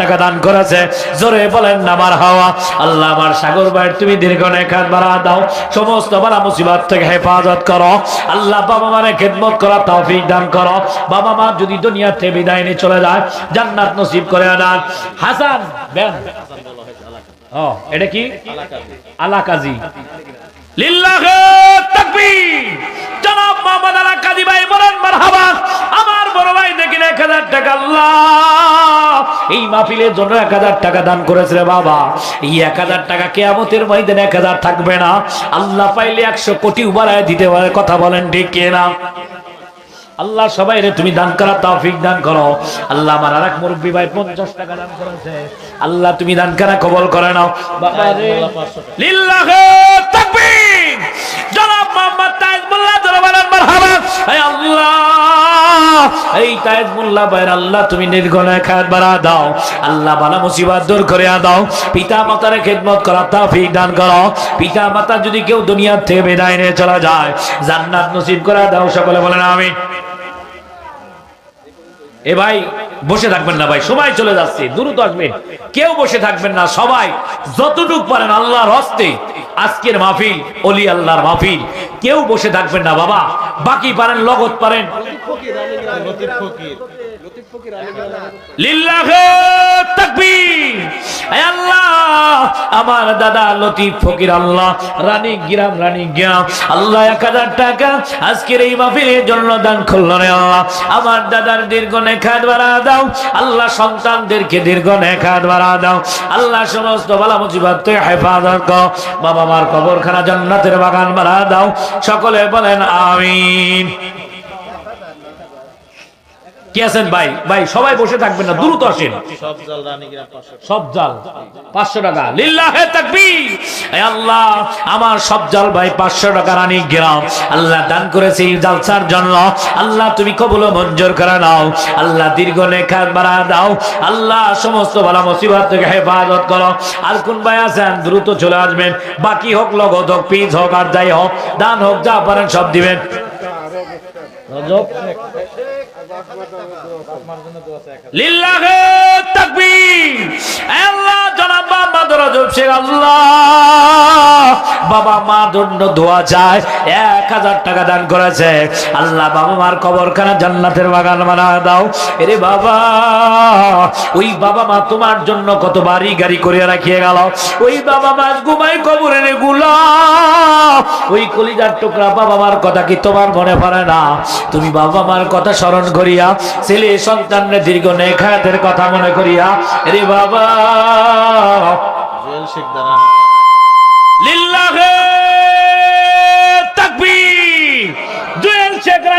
টাকা দান করেছে। জোরে বলেন না, আমার হাওয়া। আল্লাহ আমার সাগর ভাইয়ের তুমি দীর্ঘ নেখাত বাড়া দাও। সমস্ত বালা মুসিবত থেকে হেফাজত করো। আল্লাহ বাবা মারে খেদমত করা তৌফিক দান করো। বাবা মা যদি দুনিয়া থেকে বিদায় নিয়ে চলে যায়, জান্নাত নসিব করে আনান হাসান ও, এটা কি? আলা কাজী লিল্লাহে তাকবীর। জনাব মোহাম্মদ আলা কাজী ভাই বলেন, মারহাবা। আমার বড় ভাই দেখেন এক হাজার টাকা আল্লাহ! এই মাহফিলের জন্য এক হাজার টাকা দান করেছে বাবা। এই এক হাজার টাকা কেয়ামতের ময়দানে এক হাজার থাকবে না। আল্লাহ পাইলে একশো কোটি উবারায় দিতে পারে কথা বলেন ঠিক না? আল্লাহ সবাই রে তুমি দান করা তৌফিক দান করো। আল্লাহ আমার আরেক মুরব্বী ভাই পঞ্চাশ টাকা দান করেছে। আল্লাহ তুমি দান করা কবল করে নাও। বাবা রে লিল্লাহে তাকবীর! জনাব মোহাম্মদ তাইজ মোল্লা জোরে বলেন মারহাবা হে আল্লাহ, এই মুসিবত দূর করে দাও। পিতা মাতার খেদমত করা তৌফিক দান করো। পিতা মাতা যদি কেউ দুনিয়ার থেকে বেদায় নিয়ে চলা যায়, জান্নাত নসিব করা দাও, সকলে বলেন আমি এ ভাই বসে থাকবেন না ভাই সময় চলে যাচ্ছে, দ্রুত আসবেন। কেউ বসে থাকবেন না, সবাই যতটুক পারেন আল্লাহর হস্তে আজকের মাহফিল, অলি আল্লাহর মাহফিল। কেউ বসে থাকবেন না, বাবা। বাকি পারেন, লগত পারেন। আমার দাদা লতিফ ফকির আল্লাহ, রানী গ্রাম রানী গ্রাম আল্লাহ এক হাজার টাকা আজকের এই জন্য দান রে আল্লাহ। আমার দাদার দীর্ঘ নেখাত বাড়া দাও, আল্লাহ সন্তানদেরকে দীর্ঘ নেখাত বাড়া দাও। আল্লাহ সমস্ত বালা থেকে হেফাজত কর। বাবা মার কবরখানা জান্নাতের বাগান বাড়া দাও। সকলে বলেন, আমিন। কি আছেন? ভাই ভাই সবাই বসে থাকবেন না দ্রুত আসেন। সব জল পাঁচশো টাকা। লিল্লাহে তাকবীর। এ আল্লাহ আমার সব জাল ভাই পাঁচশো টাকা রানী গ্রাম আল্লাহ দান করেছে জালসার জন্য। আল্লাহ তুমি কবুল মঞ্জুর করে নাও। আল্লাহ দীর্ঘ নেখাত বাড়া দাও। আল্লাহ সমস্ত ভালো মুসিবত থেকে হেফাজত করো। আর কোন ভাই আছেন? দ্রুত চলে আসবেন। বাকি হোক লগত হোক পিস হোক আর যাই হোক দান হোক যা পারেন সব দিবেন। রজব টাকা দান করেছে। আল্লাহ বাবা মার জান্নাতের বাগান বানা দাও। এরে বাবা, ওই বাবা মা তোমার জন্য কত বাড়ি গাড়ি করে রাখিয়ে গেল। ওই বাবা মা ঘুমাই কবরে রে গুলা ওই কলিজার টুকরা বাবা মার কথা কি তোমার মনে পড়ে না? তুমি বাবা মার কথা স্মরণ করিয়া ছেলে সন্তানের দীর্ঘ নেখায়াতের কথা মনে করিয়া রে বাবা! জেল শেখ দাঁড়ান। লিল্লাহে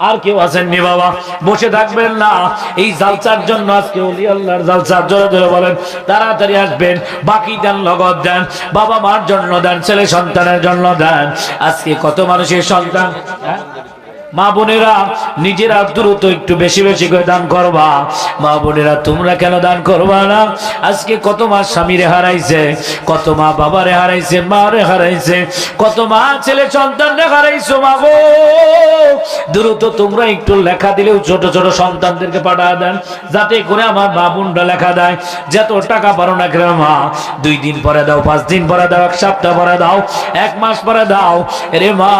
আর কেউ আসেননি বাবা। বসে থাকবেন না। এই জালসার জন্য আজকে অলি আল্লাহর জালসার জোরে জোরে বলেন, তাড়াতাড়ি আসবেন, বাকি দেন লগত দেন, বাবা মার জন্য দেন, ছেলে সন্তানের জন্য দেন। আজকে কত মানুষের সন্তান? হ্যাঁ? মা বোনেরা, নিজেরা দ্রুত একটু বেশি বেশি করে দান করবা। মা বোনেরা, তোমরা কেন দান করবা না? আজকে কত মা স্বামীরে হারাইছে, কত মা বাবারে হারাইছে মা রে হারাইছে, কত মা ছেলে সন্তান রে হারাইছো মা গো। দ্রুত তোমরা একটু লেখা দিলেও ছোট ছোট সন্তানদেরকে পাঠা দেন, যাতে করে আমার মা বোনরা লেখা দেয়, যত টাকা পারো না কেন মা, দুই দিন পরে দাও, পাঁচ দিন পরে দাও, এক সপ্তাহ পরে দাও, এক মাস পরে দাও। রে মা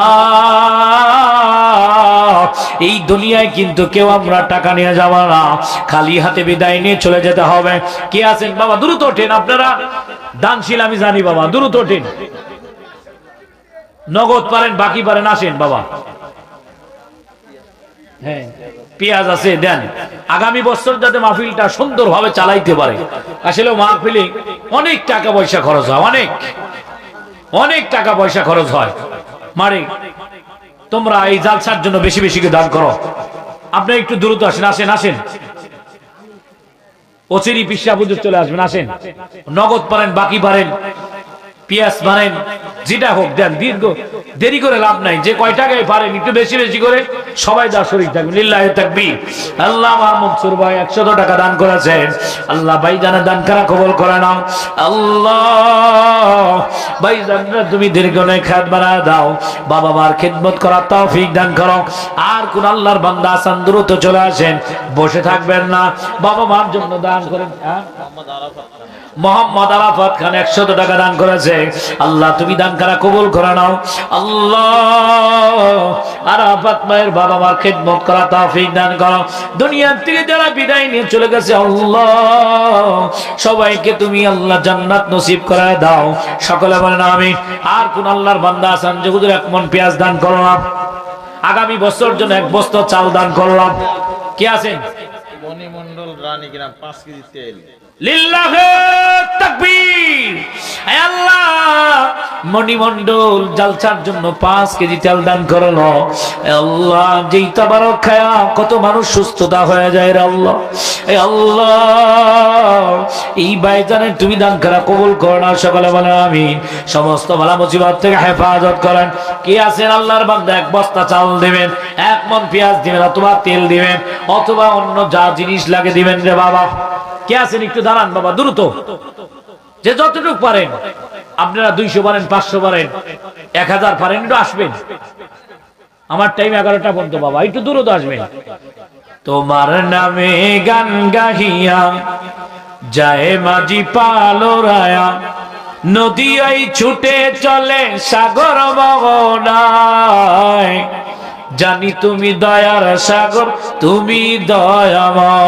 এই দুনিয়ায় কিন্তু কেউ আমরা টাকা নিয়ে যাব না। খালি হাতে বিদায় নিয়ে চলে যেতে হবে। কে আছেন? বাবা, দ্রুত ওঠেন আপনারা। দানশীল আমি জানি, বাবা, দ্রুত ওঠেন। নগদ পারেন, বাকি পারেন, আসেন, বাবা। হ্যাঁ পেঁয়াজ আছে, দেন। আগামী বছর যাতে মাহফিলটা সুন্দরভাবে চালাইতে পারে। আসলে মাহফিলে অনেক টাকা পয়সা খরচ হয়, অনেক। অনেক টাকা পয়সা খরচ হয়। মারে তোমরা এই জালসার জন্য বেশি বেশি দান করো। আপনি একটু দ্রুত আসেন আসেন আসেন। অচিরি পিসা বুঝে চলে আসবেন, আসেন। নগদ পারেন, বাকি পারেন। পিয়াস মানেন যেটা হোক দেন, দীর্ঘ, দেরি করে লাভ নাই। যে কয় টাকায় পারেন, একটু বেশি বেশি করে, সবাই দা শরীর থাকবে। লিল্লাহ থাকবি আল্লাহ মনসুর ভাই একশত টাকা দান করেছেন। আল্লাহ ভাই জানা দান করা কবল করে নাও। আল্লাহ ভাই জানা, তুমি দীর্ঘ নেই খাত বাড়া দাও। বাবা মার খেদমত করার তৌফিক দান করো। আর কোন আল্লাহর বান্দা আসান দ্রুত চলে আসেন। বসে থাকবেন না। বাবা মার জন্য দান করেন। হ্যাঁ? মোহাম্মদ আরাফাত খান একশত টাকা দান করেছে। আল্লাহ, তুমি দান করা কবুল করে নাও। আল্লাহ, আরাফাত মায়ের বাবা মার খেদমত করা তৌফিক দান করো। দুনিয়ার থেকে যারা বিদায় নিয়ে চলে গেছে, আল্লাহ, সবাইকে তুমি আল্লাহ জান্নাত নসিব করায় দাও। সকলে বলেন আমি আর কোন আল্লাহর বান্দা আসান যে হুজুর এক মন পেঁয়াজ দান করলাম আগামী বছর জন্য এক বস্তা চাল দান করলাম কে আছেন? মণিমন্ডল রানীগ্রাম পাঁচ কেজি তেল। মণিমণ্ডল জালসার জন্য পাঁচ কেজি তেল দান করল। আল্লাহ, যেই তাবারক খায়া কত মানুষ সুস্থতা হয়ে যায় রে আল্লাহ। আল্লাহ, এই বাইজানের তুমি দান করা কবুল করো না, সকলে বলে আমি সমস্ত ভালা মুসিবত থেকে হেফাজত করেন। কে আছেন আল্লাহর বান্দা? এক বস্তা চাল দিবেন, এক মন পেঁয়াজ দিবেন, অথবা তেল দিবেন, অথবা অন্য যা জিনিস লাগে দিবেন রে বাবা। কে আছেন একটু দাঁড়ান বাবা, দ্রুত। যে যতটুকু পারেন, আপনারা দুইশো পারেন, পাঁচশো পারেন, এক হাজার পারেন, একটু আসবেন। আমার টাইম এগারোটা পর্যন্ত বাবা, একটু দ্রুত আসবেন। তোমার নামে গান গাহিয়া, যায় মাঝি পালো রায়া নদী ওই ছুটে চলে সাগর বগনায় জানি তুমি দয়ার সাগর, তুমি দয়াময়।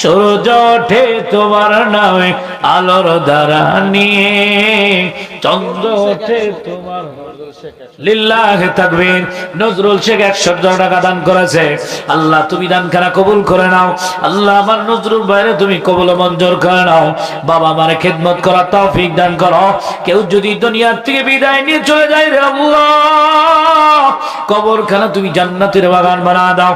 সূর্য ওঠে তোমার নামে, আলোর দ্বারা নিয়ে। চন্দ্র ওঠে তোমার আল্লাহ তুমি দান খানা কবুল করে নাও। আল্লাহ আমার নজরুল বাইরে তুমি কবুল মঞ্জুর করে নাও। বাবা আমার খেদমত করা তৌফিক দান করো। কেউ যদি দুনিয়ার থেকে বিদায় নিয়ে চলে যায় রে কবর খানা তুমি জান্নাতের বাগান বানা দাও।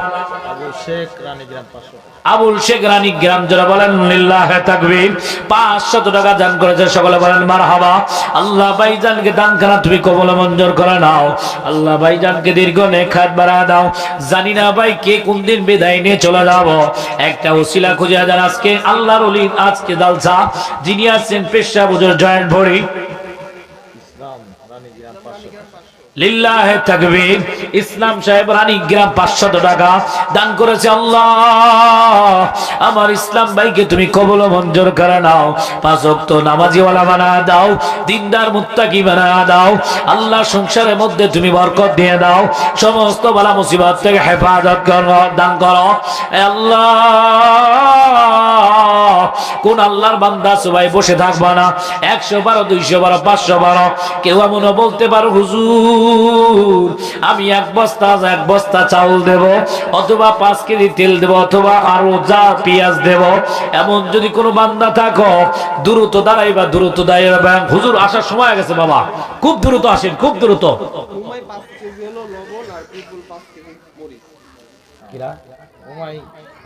আবুল শেখ রানী গ্রাম যারা বলেন, লিল্লাহ তাকবীর, পাঁচশত টাকা দান করেছে, সকলে বলেন, মারহাবা। আল্লাহ ভাইজানকে দান করা তুমি কবল মঞ্জুর করে নাও। আল্লাহ ভাইজানকে দীর্ঘ নেখাত বাড়া দাও। জানি না ভাই কে কোন দিন বিদায় নিয়ে চলে যাব। একটা ওসিলা খুঁজে আজকে, আল্লাহর অলি আজকে দালসা। যিনি আছেন পেশা বুঝোর জয়েন্ট ভরি ইসলাম রানীগ্রাম পাঁচশো লিল্লাহে ইসলাম সাহেব রানী গ্রাম পাঁচশত টাকা দান করেছে আল্লাহ। আমার ইসলাম ভাইকে তুমি কবল মঞ্জুর করে নাও। পাঁচ ওয়াক্ত নামাজিওয়ালা বানা দাও, দিনদার মুত্তাকি বানা দাও। আল্লাহ সংসারের মধ্যে তুমি বরকত দিয়ে দাও। সমস্ত বালা মুসিবত থেকে হেফাজত করো, দান করো। আল্লাহ! কোন আল্লাহর বান্দা সবাই বসে থাকবা না। একশো বারো দুইশো বারো পাঁচশো বারো। কেউ এমনও বলতে পারো হুজুর আমি এক বস্তা এক বস্তা চাউল দেব অথবা পাঁচ কেজি তেল দেব অথবা আরও যা পেঁয়াজ দেব। এমন যদি কোনো বান্দা থাকো দ্রুত দাঁড়াইবা দ্রুত দাঁড়াইবা। হুজুর আসার সময় হয়ে গেছে বাবা। খুব দ্রুত আসেন খুব দ্রুত। হুমাই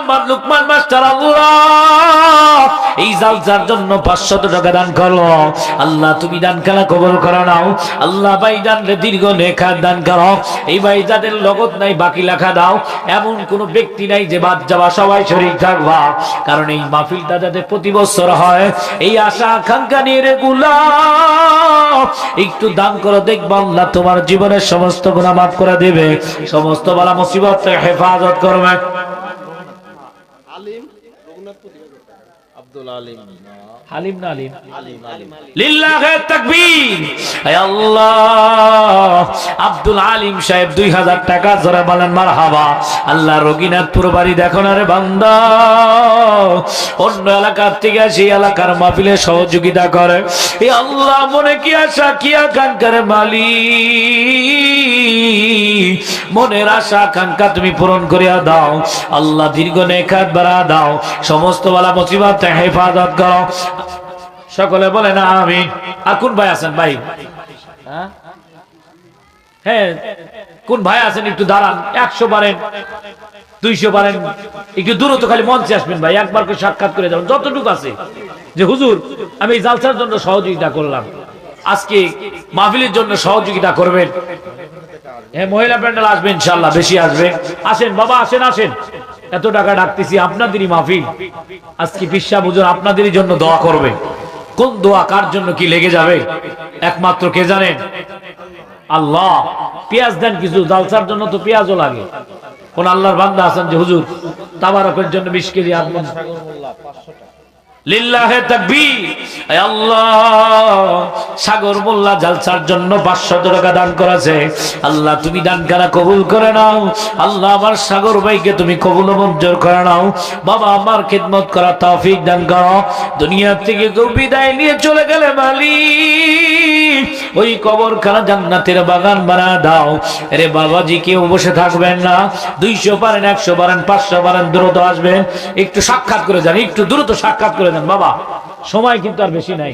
জনাব লুকমান, মাস্টার আল্লাহ। এই জালসার জন্য 500 টাকা দান করো। আল্লাহ, তুমি দান খেলা কবুল করে নাও। আল্লাহ, ভাইজান রে, দীর্ঘ নেখার দান করো। এই ভাইজানের লগত নাই, বাকি লেখা দাও। এমন কোন ব্যক্তি নাই যে বাদ যাওয়া, সবাই শরীর থাকবা। কারণ এই মাহফিলটা যাতে প্রতি বছর হয়, এই আশা আকাঙ্ক্ষা নিয়ে রেগুলা একটু দান করো, দেখবা আল্লাহ তোমার জীবনের সমস্ত গুণা মাফ করে দেবে। সমস্ত বালা মুসিবত হেফাজত করবে। আলিম রঘুনাথপুর আব্দুল আলিম হালিম না। আলিম আলিম। আলিম লিল্লাহে তাকবীর। হে আল্লাহ আব্দুল আলিম সাহেব 2000 টাকা জোরে বলেন মারহাবা। আল্লাহ রগিনাথপুর বাড়ি দেখো না রে বান্দা। অন্য এলাকার থেকে সেই এলাকার মাহফিলে সহযোগিতা করে। হে আল্লাহ মনে কি আশা কি আকাঙ্ক্ষার মালিক? মনের আশা আকাঙ্ক্ষা তুমি পূরণ করিয়া দাও। আল্লাহ দীর্ঘ নেখাত বাড়া দাও। সমস্ত বালা মুসিবত থেকে হেফাজত করো। সকলে বলে, না, আমি আর কোন ভাই আছেন ভাই? হ্যাঁ? হ্যাঁ কোন ভাই আছেন একটু দাঁড়ান, একশো বারেন দুইশো বারেন একটু দূরত্ব খালি মঞ্চে আসবেন ভাই, একবার করে সাক্ষাৎ করে যাবেন, যতটুকু আছে। যে হুজুর, আমি এই জালসার জন্য সহযোগিতা করলাম। আজকে মাহফিলের জন্য সহযোগিতা করবেন। হ্যাঁ মহিলা প্যান্ডেল আসবেন ইনশাল্লাহ বেশি আসবে। আসেন বাবা, আসেন আসেন। এত টাকা ডাকতেছি, আপনাদেরই মাহফিল। আজকে পিসা বুঝুন আপনাদেরই জন্য দোয়া করবে। কোন দোয়া কার জন্য কি লেগে যাবে? একমাত্র কে জানেন আল্লাহ। পেঁয়াজ দেন কিছু, জালসার জন্য তো পেঁয়াজও লাগে। কোন আল্লাহর বান্দা আছেন যে, হুজুর, তাবারকের জন্য বিশ কেজি টাকা লিল্লাহে তাকবীর। সাগর মোল্লা জালসার জন্য 500 টাকা দান করেছে। আল্লাহ, তুমি দান করা কবুল করে নাও? আল্লাহ, আমার সাগর ভাইকে তুমি কবুল মঞ্জুর করে নাও। বাবা, আমার খিদমত করা তৌফিক দান করো। দুনিয়া থেকে কেউ বিদায় নিয়ে চলে গেলে মালিক। ওই কবরখানা জান্নাতের বাগান বানা দাও। আরে বাবাজি, কেউ বসে থাকবেন না। দুইশো পারেন, একশো পারেন, পাঁচশো পারেন, দ্রুত আসবেন। একটু সাক্ষাৎ করে যান, একটু দ্রুত সাক্ষাৎ করে যান, বাবা। সময় কিন্তু আর বেশি নাই।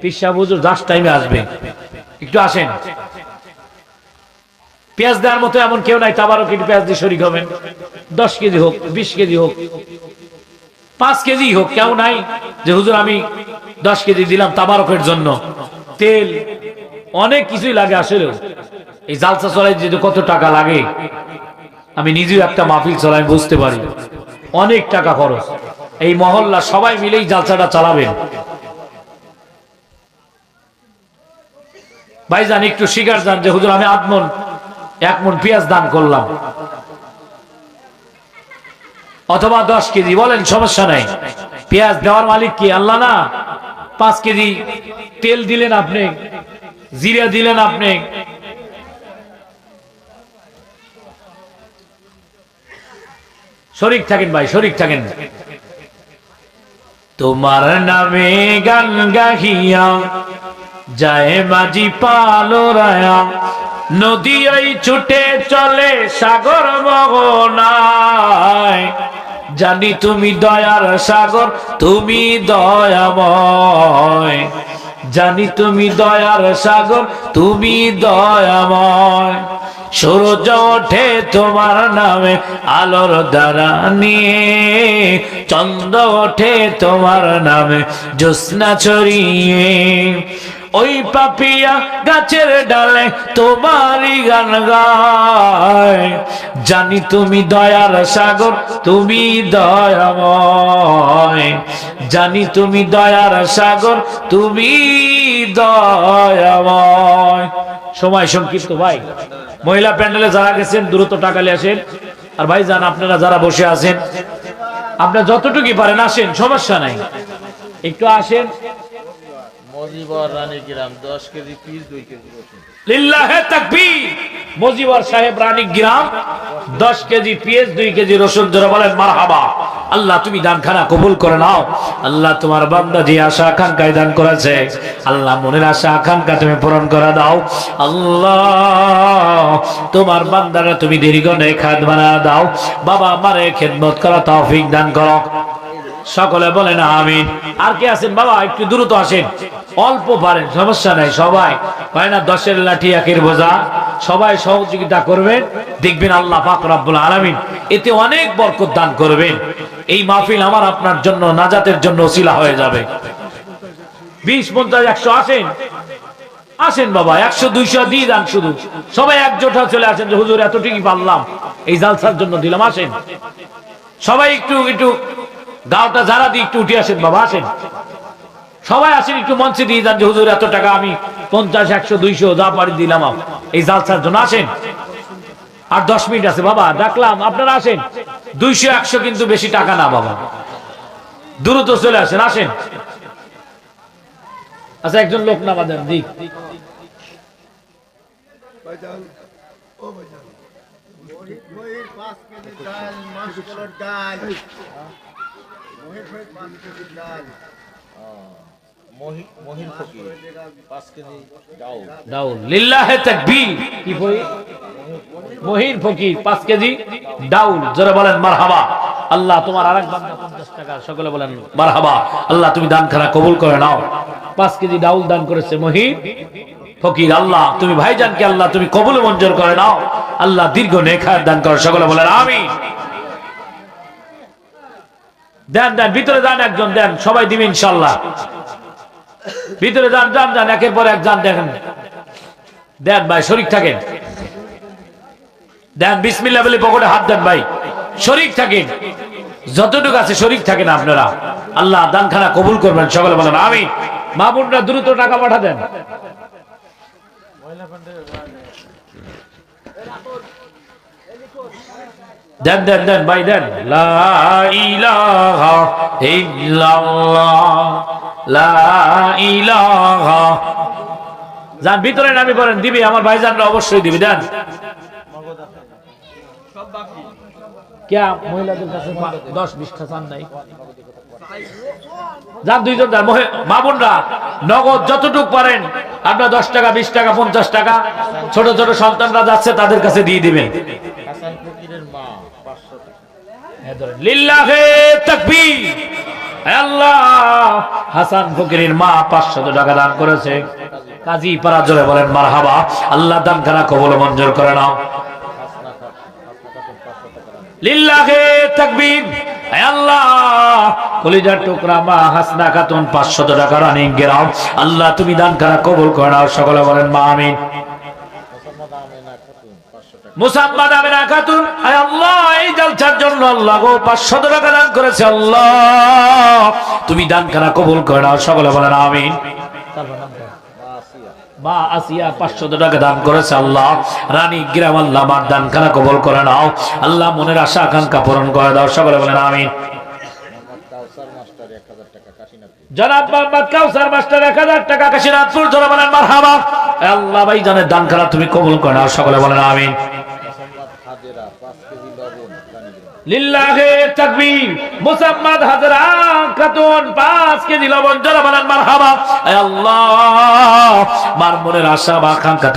পিসা বুঝুর জাস্ট টাইমে আসবে। একটু আসেন। পেঁয়াজ দেওয়ার মতো এমন কেউ নাই তাবারও কিন্তু পেঁয়াজ দিয়ে শরিক হবেন। দশ কেজি হোক, বিশ কেজি হোক, পাঁচ কেজি হোক, কেউ নাই যে হুজুর আমি দশ কেজি দিলাম তাবারকের জন্য। তেল, অনেক কিছুই লাগে আসলে এই জালসা চলাই যেতে কত টাকা লাগে? আমি নিজেও একটা মাহফিল চলাই বুঝতে পারি। অনেক টাকা খরচ। এই মহল্লা সবাই মিলেই জালসাটা চালাবেন ভাইজান, একটু শিকার যান যে হুজুর, আমি আধমন এক মন পেঁয়াজ দান করলাম। অথবা দশ কেজি, বলেন, সমস্যা নাই। পেঁয়াজ দেওয়ার মালিক কি? আল্লাহ না। পাঁচ কেজি তেল দিলেন আপনি, জিরা দিলেন আপনি। শরিক থাকেন ভাই, শরিক থাকেন। তোমার নামে গান গাহিয়া, যায় মাঝি পালোরায়া। নদী ওই ছুটে চলে সাগর মগনায় জানি তুমি দয়ার সাগর, তুমি দয়াময়। জানি তুমি দয়ার সাগর, তুমি দয়াময়। সূর্য ওঠে তোমার নামে, আলোর দ্বারা নিয়ে। চন্দ্র ওঠে তোমার নামে, জ্যোৎস্না ছড়িয়ে। ওই পাপিয়া গাছের ডালে তোমারই গান গায়। জানি তুমি দয়ার সাগর, তুমি দয়াময়। জানি তুমি দয়ার সাগর, তুমি দয়াময়। সময় সংক্ষিপ্ত, ভাই। মহিলা প্যান্ডেলে যারা গেছেন, দ্রুত টাকালে আসেন। আর ভাই যান আপনারা যারা বসে আছেন আপনারা যতটুকু পারেন আসেন, সমস্যা নাই। একটু আসেন। মজিবর রানী গ্রাম, দশ কেজি পিস দুই কেজি লিল্লাহে তাকবীর। মজিবর সাহেব রানী গ্রাম 10 কেজি পেঁয়াজ 2 কেজি রসুন ধরে বলেন, মারহাবা। আল্লাহ, তুমি দান খানা কবুল করে নাও। আল্লাহ, তোমার বান্দা যে আশা আকাঙ্ক্ষায় দান করেছে, আল্লাহ, মনের আশা তুমি পূরণ করে দাও। আল্লাহ, তোমার বান্দারা তুমি দীর্ঘ নেখাত বানা দাও। বাবা আমারে খেদমত করা তৌফিক দান করো। সকলে বলেন আমিন। আর কে আছেন? বাবা, একটু দ্রুত আসেন। অল্প পারেন, সমস্যা নাই, সবাই। হয় না, দশের লাঠি, একের বোঝা। সবাই সহযোগিতা করবেন। দেখবেন আল্লাহ পাক রব্বুল আলামিন এতে অনেক বরকত দান করবেন। এই মাহফিল আমার আপনার জন্য, নাজাতের জন্য ওসিলা হয়ে যাবে। বিশ, পঞ্চাশ, একশো, আসেন। আসেন বাবা, একশো, দুইশো দিয়ে দেন শুধু। সবাই একজোট চলে আসেন যে, হুজুর, এতটুকুই পারলাম। এই জালসার জন্য দিলাম, আসেন। সবাই একটু একটু গাওটা যারা দিয়ে একটু উঠে আসেন, বাবা আসেন। সবাই আসেন, একটু মঞ্চে দিয়ে যান যে, হুজুর, এত টাকা আমি পঞ্চাশ, একশো, দুইশো, যা পারি দিলাম। এই জালসার জন্য আসেন। আর দশ মিনিট আছে, বাবা, ডাকলাম, আপনারা আসেন। দুইশো, একশো কিন্তু বেশি টাকা না, বাবা। দ্রুত চলে আসেন আসেন। আচ্ছা একজন লোক নামা দেন, দিক। মহির পাঁচ কেজি ডাল মাসকলার পাঁচ কেজি ডাল। মহির ফকির পাঁচ কেজি ডাউল। ডাউল। লিল্লাহে তাকবীর। কি বই মহির ফকির পাঁচ কেজি ডাউল। জোরে বলেন মারহাবা। আল্লাহ তোমার আরেক বান্দা 50 টাকা। সকলে বলেন মারহাবা। আল্লাহ তুমি দান খানা কবুল করে নাও। পাঁচ কেজি ডাউল দান করেছে মহির। ফকির, আল্লাহ, তুমি ভাইজানকে আল্লাহ, তুমি কবুল মঞ্জুর করে নাও। আল্লাহ দীর্ঘ নেখার দান করো, সকলে বলেন, আমিন। দেন দেন, ভিতরে যান একজন, দেন, সবাই দিবে ইনশাল্লাহ। ভিতরে যান যান যান, একের পর এক যান, দেখেন। দেন ভাই, শরিক থাকেন। দেন, বিসমিল্লাহ বলে পকেটে হাত দেন ভাই। শরিক থাকেন। যতটুকু আছে শরিক থাকেন আপনারা। আল্লাহ দানখানা কবুল করবেন, সকলে বলেন আমি মা বোনরা দ্রুত টাকা পাঠা দেন দেন দেন দেন ভাই দেন। লা ইলাহা ইল্লাল্লাহ। লা ইলাহা। যান ভিতরে নামি পড়েন দিবি আমার ভাইজানরা অবশ্যই দিবি দেন। ক্যা মহিলাদের কাছে দশ বিশটা চান নাই। যান দুইজন যান। মা বোনরা নগদ যতটুক পারেন আপনার দশ টাকা বিশ টাকা পঞ্চাশ টাকা ছোট ছোট সন্তানরা যাচ্ছে তাদের কাছে দিয়ে দিবেন। হাসান ফকিরের মা পাঁচশো টাকা। লিল্লাহে তাকবীর। হে আল্লাহ হাসান ফকিরের মা 500 টাকা দান করেছে। কাজী জোরে বলেন মারহাবা আল্লাহ দান খানা কবুল মঞ্জুর করে নাও। দান। লিল্লাহে তাকবীর। আল্লাহ, কলিজার টুকরা মা হাসনা খাতুন 500 টাকা রানিং গেরাও আল্লাহ, তুমি দান খানা কবুল করে নাও, সকলে বলেন মা, আমিন। আমিনা খাতুন আল্লাহ, এই আল্লাহ গো 500 টাকা করেছে আল্লাহ। তুমি দান খানা কবুল করে নাও, সকলে বলেন আমিন। মা আসিয়া মা আসিয়া 500 টাকা দান করেছে আল্লাহ। রানী আল্লাহ দান খানা কবল করে নাও। আল্লাহ মনের আশা আকাঙ্ক্ষা পূরণ করে দাও। সকলে বলেন হাজার টাকা কাশীনাথ জনাব মোহাম্মদ কাউসার মাস্টার 1000 টাকা কাশীনাথপুর জোরে বলেন আল্লাহ ভাই জানের দান খানা তুমি কবুল করে নাও। সকলে বলেন, আমিন মোসাম্মদ হাজেরা পাঁচ কেজি লবণ রানীগঞ্জ লিল্লাহে তাকবীর, মুসাম্মাদ হাজরা খাতুন 5 কেজি লবণ, জোরে বলেন মারহাবা। এ আল্লাহ, মার মনের আশা আকাঙ্ক্ষা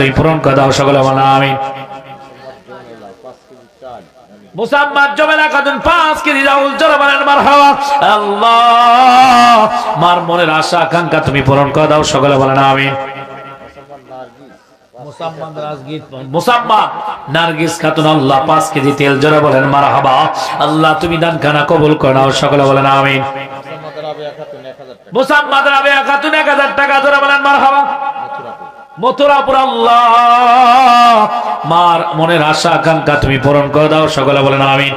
মার মনের আশা, আকাঙ্ক্ষা তুমি পূরণ করে দাও সকলে বলেন আমিন। নার্গিস খাতুন আল্লাহ পাঁচ কেজি তেল জোরে বলেন মারহাবা। আল্লাহ তুমি দান খানা কবুল করে নাও সকলে বলেন আমিন। মোসাম্মদ এক টাকা। মুসাম্মাদ রাবেয়া খাতুন এক হাজার টাকা জোরে বলেন মথুরাপুর আল্লাহ। মার মনের আশা আকাঙ্ক্ষা তুমি পূরণ করে দাও সকলে বলেন আমিন।